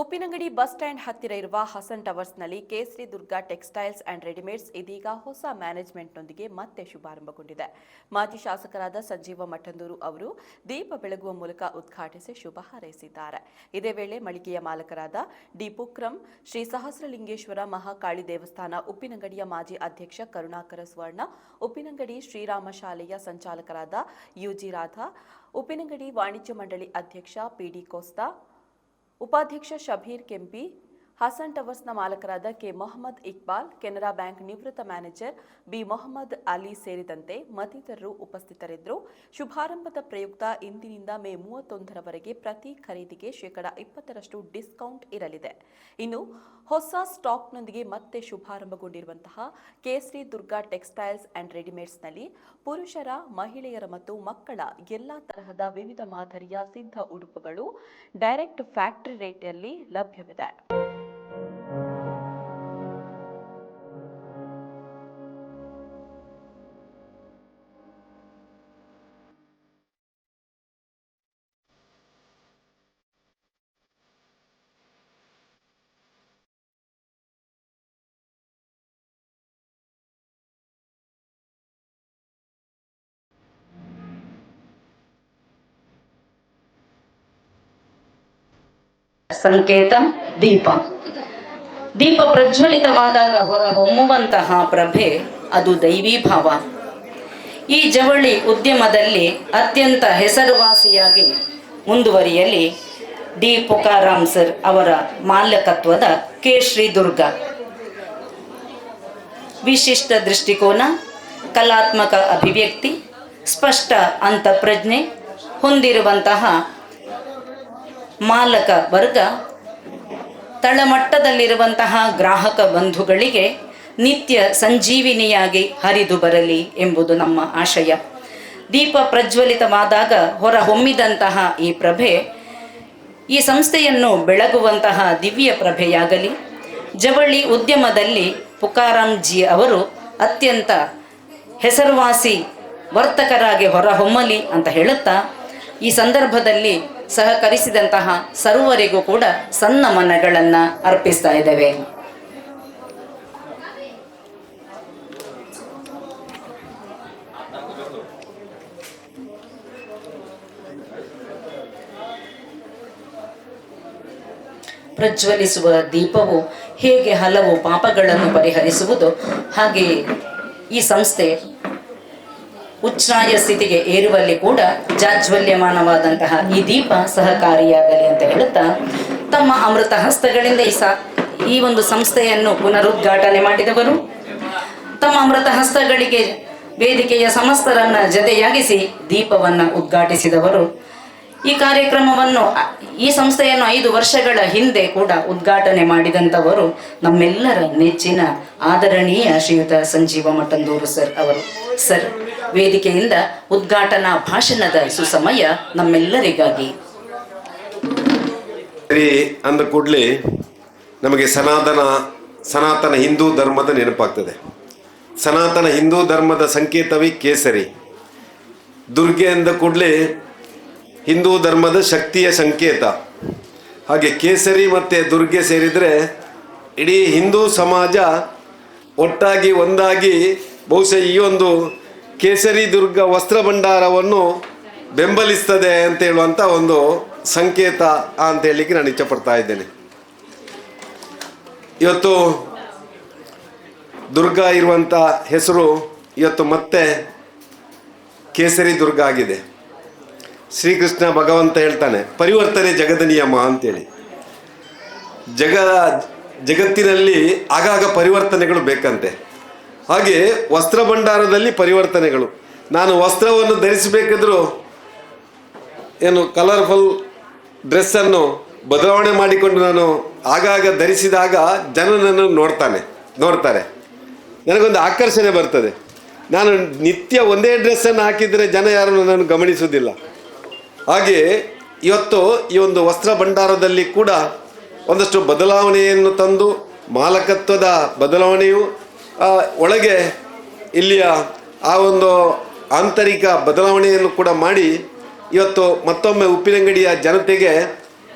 Uppinangady bus stand ಹತ್ತಿರ ಇರುವ ಹಸನ್ ಟವರ್ಸ್ನಲ್ಲಿ ಕೇಸರಿ ದುರ್ಗಾ ಟೆಕ್ಸ್ಟೈಲ್ಸ್ ಅಂಡ್ ರೆಡಿಮೇಡ್ಸ್ ಇದೀಗ ಹೊಸ ಮ್ಯಾನೇಜ್ಮೆಂಟ್ನೊಂದಿಗೆ ಮತ್ತೆ ಶುಭಾರಂಭಗೊಂಡಿದೆ. ಮಾಜಿ ಶಾಸಕರಾದ ಸಂಜೀವ ಮಠಂದೂರು ಅವರು ದೀಪ ಬೆಳಗುವ ಮೂಲಕ ಉದ್ಘಾಟಿಸಿ ಶುಭ ಹಾರೈಸಿದ್ದಾರೆ. ಇದೇ ವೇಳೆ ಮಳಿಗೆಯ ಮಾಲಕರಾದ ಡಿ ಪುಕ್ರಂ ಶ್ರೀ ಸಹಸ್ರಲಿಂಗೇಶ್ವರ ಮಹಾಕಾಳಿ ದೇವಸ್ಥಾನ ಉಪ್ಪಿನಂಗಡಿಯ ಮಾಜಿ ಅಧ್ಯಕ್ಷ ಕರುಣಾಕರ ಸ್ವರ್ಣ, ಉಪ್ಪಿನಂಗಡಿ ಶ್ರೀರಾಮ ಶಾಲೆಯ ಸಂಚಾಲಕರಾದ ಯುಜಿ ರಾಧಾ, ಉಪ್ಪಿನಂಗಡಿ ವಾಣಿಜ್ಯ ಮಂಡಳಿ ಅಧ್ಯಕ್ಷ ಪಿಡಿ ಕೋಸ್ತಾ ಉಪಾಧ್ಯಕ್ಷ ಶಬೀರ್ ಕೆಂಪಿ ಹಸನ್ ಟವರ್ಸ್ನ ಮಾಲಕರಾದ ಕೆ. ಮೊಹಮ್ಮದ್ ಇಕ್ಬಾಲ್, ಕೆನರಾ ಬ್ಯಾಂಕ್ ನಿವೃತ್ತ ಮ್ಯಾನೇಜರ್ ಬಿ. ಮೊಹಮ್ಮದ್ ಅಲಿ ಸೇರಿದಂತೆ ಮತ್ತಿತರರು ಉಪಸ್ಥಿತರಿದ್ದರು. ಶುಭಾರಂಭದ ಪ್ರಯುಕ್ತ ಇಂದಿನಿಂದ ಮೇ ಮೂವತ್ತೊಂದರವರೆಗೆ ಪ್ರತಿ ಖರೀದಿಗೆ ಶೇಕಡ ಇಪ್ಪತ್ತರಷ್ಟು ಡಿಸ್ಕೌಂಟ್ ಇರಲಿದೆ. ಇನ್ನು ಹೊಸ ಸ್ಟಾಕ್ನೊಂದಿಗೆ ಮತ್ತೆ ಶುಭಾರಂಭಗೊಂಡಿರುವಂತಹ ಕೇಸರಿ ದುರ್ಗಾ ಟೆಕ್ಸ್ಟೈಲ್ಸ್ ಅಂಡ್ ರೆಡಿಮೇಡ್ಸ್ನಲ್ಲಿ ಪುರುಷರ, ಮಹಿಳೆಯರ ಮತ್ತು ಮಕ್ಕಳ ಎಲ್ಲಾ ತರಹದ ವಿವಿಧ ಮಾದರಿಯ ಸಿದ್ಧ ಉಡುಪುಗಳು ಡೈರೆಕ್ಟ್ ಫ್ಯಾಕ್ಟರಿ ರೇಟ್ನಲ್ಲಿ ಲಭ್ಯವಿದೆ. ಸಂಕೇತ ದೀಪ. ದೀಪ ಪ್ರಜ್ವಲಿತವಾದಾಗ ಹೊರ ಹೊಮ್ಮುವಂತಹ ಪ್ರಭೆ ಅದು ದೈವೀ ಭಾವ. ಈ ಜವಳಿ ಉದ್ಯಮದಲ್ಲಿ ಅತ್ಯಂತ ಹೆಸರುವಾಸಿಯಾಗಿ ಮುಂದುವರಿಯಲಿ ಡಿ. ಪುಕಾರಾಮ್ ಸರ್ ಅವರ ಮಾಲಕತ್ವದ ಕೆ. ಶ್ರೀ ದುರ್ಗ ವಿಶಿಷ್ಟ ದೃಷ್ಟಿಕೋನ, ಕಲಾತ್ಮಕ ಅಭಿವ್ಯಕ್ತಿ, ಸ್ಪಷ್ಟ ಅಂತಃಪ್ರಜ್ಞೆ ಹೊಂದಿರುವಂತಹ ಮಾಲಕ ವರ್ಗ, ತಳಮಟ್ಟದಲ್ಲಿರುವಂತಹ ಗ್ರಾಹಕ ಬಂಧುಗಳಿಗೆ ನಿತ್ಯ ಸಂಜೀವಿನಿಯಾಗಿ ಹರಿದು ಬರಲಿ ಎಂಬುದು ನಮ್ಮ ಆಶಯ. ದೀಪ ಪ್ರಜ್ವಲಿತವಾದಾಗ ಹೊರ ಹೊಮ್ಮಿದಂತಹ ಈ ಪ್ರಭೆ, ಈ ಸಂಸ್ಥೆಯನ್ನು ಬೆಳಗುವಂತಹ ದಿವ್ಯ ಪ್ರಭೆಯಾಗಲಿ. ಜವಳಿ ಉದ್ಯಮದಲ್ಲಿ ಪುಕಾರಾಂಜಿ ಅವರು ಅತ್ಯಂತ ಹೆಸರುವಾಸಿ ವರ್ತಕರಾಗಿ ಹೊರಹೊಮ್ಮಲಿ ಅಂತ ಹೇಳುತ್ತಾ ಈ ಸಂದರ್ಭದಲ್ಲಿ ಸಹಕರಿಸಿದಂತಹ ಸರ್ವರಿಗೂ ಕೂಡ ಸಣ್ಣ ಮನಗಳನ್ನು ಅರ್ಪಿಸ್ತಾ ಇದ್ದೇವೆ. ಪ್ರಜ್ವಲಿಸುವ ದೀಪವು ಹೇಗೆ ಹಲವು ಪಾಪಗಳನ್ನು ಪರಿಹರಿಸುವುದು ಹಾಗೆ ಈ ಸಂಸ್ಥೆ ಉಚ್ಛ್ರಾಯ ಸ್ಥಿತಿಗೆ ಏರುವಲ್ಲಿ ಕೂಡ ಜಾಜ್ವಲ್ಯಮಾನವಾದಂತಹ ಈ ದೀಪ ಸಹಕಾರಿಯಾಗಲಿ ಅಂತ ಹೇಳುತ್ತಾ, ತಮ್ಮ ಅಮೃತ ಹಸ್ತಗಳಿಂದ ಈ ಸಾ, ಈ ಒಂದು ಸಂಸ್ಥೆಯನ್ನು ಪುನರುದ್ಘಾಟನೆ ಮಾಡಿದವರು, ತಮ್ಮ ಅಮೃತ ಹಸ್ತಗಳಿಗೆ ವೇದಿಕೆಯ ಸಮಸ್ತರನ್ನ ಜತೆಯಾಗಿಸಿ ದೀಪವನ್ನು ಉದ್ಘಾಟಿಸಿದವರು. ಈ ಕಾರ್ಯಕ್ರಮವನ್ನು, ಈ ಸಂಸ್ಥೆಯನ್ನು ಐದು ವರ್ಷಗಳ ಹಿಂದೆ ಕೂಡ ಉದ್ಘಾಟನೆ ಮಾಡಿದಂಥವರು ನಮ್ಮೆಲ್ಲರ ನೆಚ್ಚಿನ ಆದರಣೀಯ ಶ್ರೀಯುತ ಸಂಜೀವ ಮಠಂದೂರು ಸರ್ ಅವರು. ಸರ್ ವೇದಿಕೆಯಿಂದ ಉದ್ಘಾಟನಾ ಭಾಷಣದ ಸುಸಮಯ ನಮ್ಮೆಲ್ಲರಿಗಾಗಿ. ಅಂದ ಕೂಡಲೇ ನಮಗೆ ಸನಾತನ ಸನಾತನ ಹಿಂದೂ ಧರ್ಮದ ನೆನಪಾಗ್ತದೆ. ಸನಾತನ ಹಿಂದೂ ಧರ್ಮದ ಸಂಕೇತವೇ ಕೇಸರಿ. ದುರ್ಗೆ ಅಂದ ಕೂಡಲೇ ಹಿಂದೂ ಧರ್ಮದ ಶಕ್ತಿಯ ಸಂಕೇತ. ಹಾಗೆ ಕೇಸರಿ ಮತ್ತು ದುರ್ಗೆ ಸೇರಿದರೆ ಇಡೀ ಹಿಂದೂ ಸಮಾಜ ಒಟ್ಟಾಗಿ ಒಂದಾಗಿ ಬಹುಶಃ ಈ ಒಂದು ಕೇಸರಿ ದುರ್ಗ ವಸ್ತ್ರ ಭಂಡಾರವನ್ನು ಬೆಂಬಲಿಸ್ತದೆ ಅಂತ ಹೇಳುವಂತ ಒಂದು ಸಂಕೇತ ಅಂತ ಹೇಳಲಿಕ್ಕೆ ನಾನು ಇಚ್ಛಪಡ್ತಾ ಇದ್ದೇನೆ. ಇವತ್ತು ದುರ್ಗ ಇರುವಂಥ ಹೆಸರು ಇವತ್ತು ಮತ್ತೆ ಕೇಸರಿ ದುರ್ಗ ಆಗಿದೆ. ಶ್ರೀಕೃಷ್ಣ ಭಗವಂತ ಹೇಳ್ತಾನೆ, ಪರಿವರ್ತನೆ ಜಗದ ನಿಯಮ ಅಂತೇಳಿ. ಜಗ ಜಗತ್ತಿನಲ್ಲಿ ಆಗಾಗ ಪರಿವರ್ತನೆಗಳು ಬೇಕಂತೆ. ಹಾಗೆ ವಸ್ತ್ರ ಭಂಡಾರದಲ್ಲಿ ಪರಿವರ್ತನೆಗಳು. ನಾನು ವಸ್ತ್ರವನ್ನು ಧರಿಸಬೇಕಿದ್ರೂ ಏನು ಕಲರ್ಫುಲ್ ಡ್ರೆಸ್ಸನ್ನು ಬದಲಾವಣೆ ಮಾಡಿಕೊಂಡು ನಾನು ಆಗಾಗ ಧರಿಸಿದಾಗ ಜನ ನನ್ನನ್ನು ನೋಡ್ತಾನೆ, ನೋಡ್ತಾರೆ. ನನಗೊಂದು ಆಕರ್ಷಣೆ ಬರ್ತದೆ. ನಾನು ನಿತ್ಯ ಒಂದೇ ಡ್ರೆಸ್ಸನ್ನು ಹಾಕಿದರೆ ಜನ ಯಾರನ್ನು ನಾನು ಗಮನಿಸುವುದಿಲ್ಲ. ಹಾಗೆ ಇವತ್ತು ಈ ಒಂದು ವಸ್ತ್ರ ಭಂಡಾರದಲ್ಲಿ ಕೂಡ ಒಂದಷ್ಟು ಬದಲಾವಣೆಯನ್ನು ತಂದು ಮಾಲಕತ್ವದ ಬದಲಾವಣೆಯು ಒಳಗೆ ಇಲ್ಲಿಯ ಆ ಒಂದು ಆಂತರಿಕ ಬದಲಾವಣೆಯನ್ನು ಕೂಡ ಮಾಡಿ ಇವತ್ತು ಮತ್ತೊಮ್ಮೆ ಉಪ್ಪಿನಂಗಡಿಯ ಜನತೆಗೆ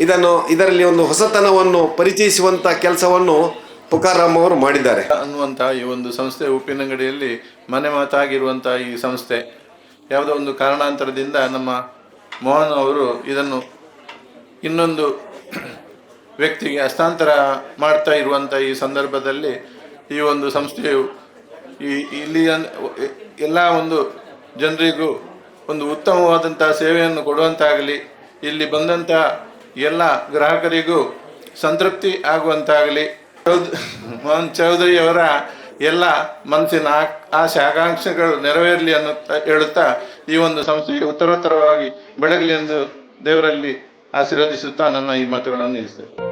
ಇದನ್ನು, ಇದರಲ್ಲಿ ಒಂದು ಹೊಸತನವನ್ನು ಪರಿಚಯಿಸುವಂಥ ಕೆಲಸವನ್ನು ಪುಕಾರಾಮ್ ಅವರು ಮಾಡಿದ್ದಾರೆ. ಅನ್ನುವಂತಹ ಈ ಒಂದು ಸಂಸ್ಥೆ ಉಪ್ಪಿನಂಗಡಿಯಲ್ಲಿ ಮನೆ ಮಾತಾಗಿರುವಂತಹ ಈ ಸಂಸ್ಥೆ ಯಾವುದೋ ಒಂದು ಕಾರಣಾಂತರದಿಂದ ನಮ್ಮ ಮೋಹನ್ ಅವರು ಇದನ್ನು ಇನ್ನೊಂದು ವ್ಯಕ್ತಿಗೆ ಹಸ್ತಾಂತರ ಮಾಡ್ತಾ ಇರುವಂಥ ಈ ಸಂದರ್ಭದಲ್ಲಿ ಈ ಒಂದು ಸಂಸ್ಥೆಯು ಈ ಇಲ್ಲಿಯ ಎಲ್ಲ ಒಂದು ಜನರಿಗೂ ಒಂದು ಉತ್ತಮವಾದಂಥ ಸೇವೆಯನ್ನು ಕೊಡುವಂತಾಗಲಿ, ಇಲ್ಲಿ ಬಂದಂಥ ಎಲ್ಲ ಗ್ರಾಹಕರಿಗೂ ಸಂತೃಪ್ತಿ ಆಗುವಂತಾಗಲಿ. ಮೋಹನ್ ಚೌಧರಿ ಅವರ ಎಲ್ಲ ಮನಸ್ಸಿನ ಆಸೆ, ಆಕಾಂಕ್ಷೆಗಳು ನೆರವೇರಲಿ ಅನ್ನುತ್ತಾ ಹೇಳುತ್ತಾ ಈ ಒಂದು ಸಂಸ್ಥೆಗೆ ಉತ್ತರೋತ್ತರವಾಗಿ ಬೆಳಗಲಿ ಎಂದು ದೇವರಲ್ಲಿ ಆಶೀರ್ವದಿಸುತ್ತಾ ನನ್ನ ಈ ಮಾತುಗಳನ್ನು ನಿಲ್ಲಿಸ್ತೇನೆ.